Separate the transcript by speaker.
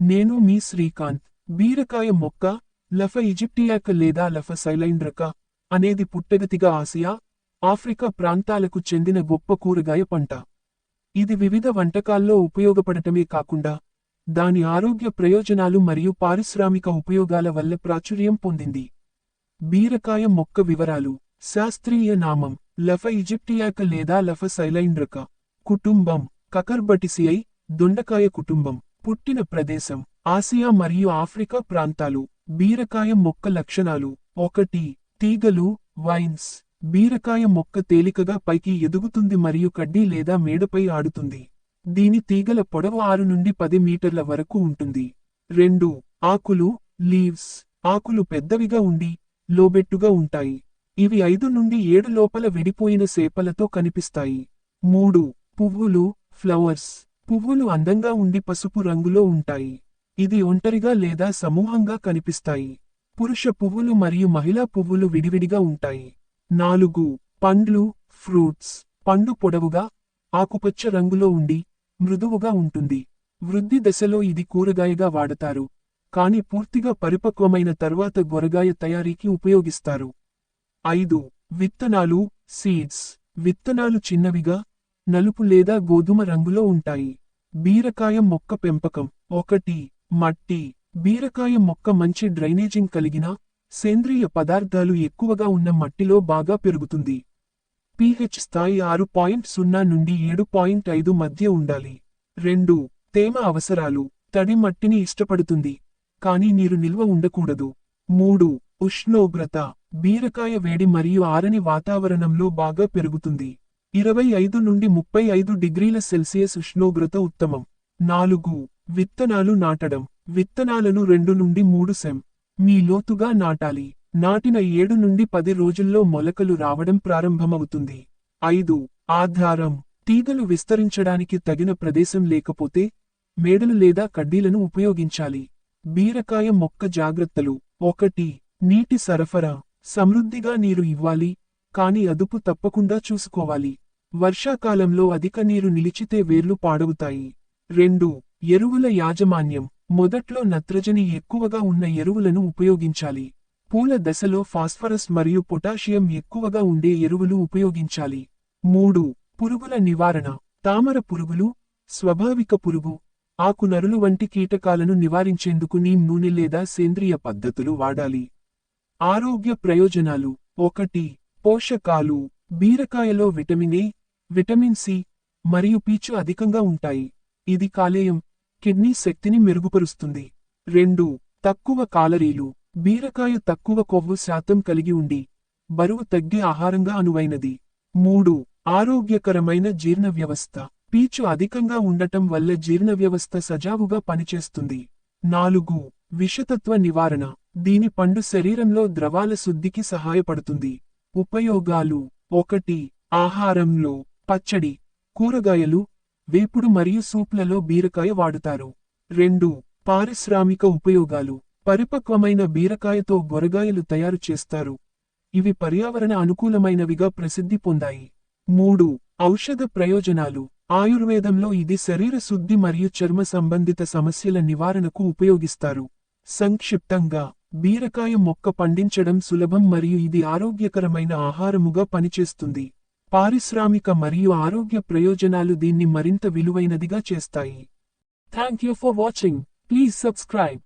Speaker 1: నేను మీ శ్రీకాంత్. బీరకాయ మొక్క లఫ ఇజిప్టియాక లేదా లఫ సైలైండ్రక అనేది పుట్టగతిగా ఆసియా ఆఫ్రికా ప్రాంతాలకు చెందిన గొప్ప కూరగాయ పంట. ఇది వివిధ వంటకాల్లో ఉపయోగపడటమే కాకుండా దాని ఆరోగ్య ప్రయోజనాలు మరియు పారిశ్రామిక ఉపయోగాల వల్ల ప్రాచుర్యం పొందింది. బీరకాయ మొక్క వివరాలు. శాస్త్రీయ నామం. లఫ ఇజిప్టియాక లేదా లఫ సైలైండ్రక. కుటుంబం. కకర్బటిసియై దొండకాయ కుటుంబం. పుట్టిన ప్రదేశం. ఆసియా మరియు ఆఫ్రికా ప్రాంతాలు బీరకాయ మొక్క లక్షణాలు. ఒకటి తీగలు వైన్స్. బీరకాయ మొక్క తేలికగా పైకి ఎదుగుతుంది మరియు కడ్డీ లేదా మేడపై ఆడుతుంది. దీని తీగల పొడవు ఆరు నుండి పది మీటర్ల వరకు ఉంటుంది. రెండు ఆకులు లీవ్స్. ఆకులు పెద్దవిగా ఉండి లోబెట్టుగా ఉంటాయి. ఇవి ఐదు నుండి ఏడు లోపల విడిపోయిన సేపలతో కనిపిస్తాయి. మూడు పువ్వులు ఫ్లవర్స్. పువ్వులు అందంగా ఉండి పసుపు రంగులో ఉంటాయి. ఇది ఒంటరిగా లేదా సమూహంగా కనిపిస్తాయి. పురుష పువ్వులు మరియు మహిళా పువ్వులు విడివిడిగా ఉంటాయి. నాలుగు పండ్లు ఫ్రూట్స్. పండు పొడవుగా ఆకుపచ్చ రంగులో ఉండి మృదువుగా ఉంటుంది. వృద్ధి దశలో ఇది కూరగాయగా వాడతారు. కాని పూర్తిగా పరిపక్వమైన తర్వాత గొరగాయ తయారీకి ఉపయోగిస్తారు. ఐదు విత్తనాలు సీడ్స్. విత్తనాలు చిన్నవిగా నలుపు లేదా గోధుమ రంగులో ఉంటాయి. బీరకాయ మొక్క పెంపకం. ఒకటి. మట్టి. బీరకాయ మొక్క మంచి డ్రైనేజింగ్ కలిగిన సేంద్రియ పదార్థాలు ఎక్కువగా ఉన్న మట్టిలో బాగా పెరుగుతుంది. పిహెచ్ స్థాయి ఆరు పాయింట్ సున్నా నుండి ఏడు పాయింట్ ఐదు మధ్య ఉండాలి. రెండు. తేమ అవసరాలు. తడి మట్టిని ఇష్టపడుతుంది. కానీ నీరు నిల్వ ఉండకూడదు. మూడు. ఉష్ణోగ్రత. బీరకాయ వేడి మరియు ఆరని వాతావరణంలో బాగా పెరుగుతుంది. ఇరవై ఐదు నుండి ముప్పై ఐదు డిగ్రీల సెల్సియస్ ఉష్ణోగ్రత ఉత్తమం. నాలుగు. విత్తనాలు నాటడం. విత్తనాలను రెండు నుండి మూడు సెం. మీ లోతుగా నాటాలి. నాటిన ఏడు నుండి పది రోజుల్లో మొలకలు రావడం ప్రారంభమవుతుంది. ఐదు. ఆధారం. తీగలు విస్తరించడానికి తగిన ప్రదేశం లేకపోతే మేడలు లేదా కడ్డీలను ఉపయోగించాలి. బీరకాయ మొక్క జాగ్రత్తలు. ఒకటి. నీటి సరఫరా. సమృద్ధిగా నీరు ఇవ్వాలి. కాని అదుపు తప్పకుండా చూసుకోవాలి. వర్షాకాలంలో అధిక నీరు నిలిచితే వేర్లు పాడవుతాయి. రెండు ఎరువుల యాజమాన్యం. మొదట్లో నత్రజని ఎక్కువగా ఉన్న ఎరువులను ఉపయోగించాలి. పూల దశలో ఫాస్ఫరస్ మరియు పొటాషియం ఎక్కువగా ఉండే ఎరువులు ఉపయోగించాలి. మూడు పురుగుల నివారణ. తామర పురుగులు స్వాభావిక పురుగు ఆకునరులు వంటి కీటకాలను నివారించేందుకు నీమ్ నూనె లేదా సేంద్రియ పద్ధతులు వాడాలి. ఆరోగ్య ప్రయోజనాలు. ఒకటి పోషకాలు బీరకాయలో విటమిన్ ఏ విటమిన్ సి మరియు పీచు అధికంగా ఉంటాయి. ఇది కాలేయం కిడ్నీ శక్తిని మెరుగుపరుస్తుంది. రెండు తక్కువ కాలరీలు. బీరకాయ తక్కువ కొవ్వు శాతం కలిగి ఉండి బరువు తగ్గే ఆహారంగా అనువైనది. మూడు ఆరోగ్యకరమైన జీర్ణ వ్యవస్థ. పీచు అధికంగా ఉండటం వల్ల జీర్ణ వ్యవస్థ సజావుగా పనిచేస్తుంది. నాలుగు విషతత్వ నివారణ. దీని పండు శరీరంలో ద్రవాల శుద్ధికి సహాయపడుతుంది. ఉపయోగాలు. ఒకటి ఆహారంలో పచ్చడి కూరగాయలు వేపుడు మరియు సూప్లలో బీరకాయ వాడుతారు. రెండు పారిశ్రామిక ఉపయోగాలు. పరిపక్వమైన బీరకాయతో గొరగాయలు తయారు చేస్తారు. ఇవి పర్యావరణ అనుకూలమైనవిగా ప్రసిద్ధి పొందాయి. మూడు ఔషధ ప్రయోజనాలు. ఆయుర్వేదంలో ఇది శరీర శుద్ధి మరియు చర్మ సంబంధిత సమస్యల నివారణకు ఉపయోగిస్తారు. సంక్షిప్తంగా బీరకాయ మొక్క పండించడం సులభం మరియు ఇది ఆరోగ్యకరమైన ఆహారముగా పనిచేస్తుంది. పారిశ్రామిక మరియు ఆరోగ్య ప్రయోజనాలు దీన్ని మరింత విలువైనదిగా చేస్తాయి. Thank you for watching please subscribe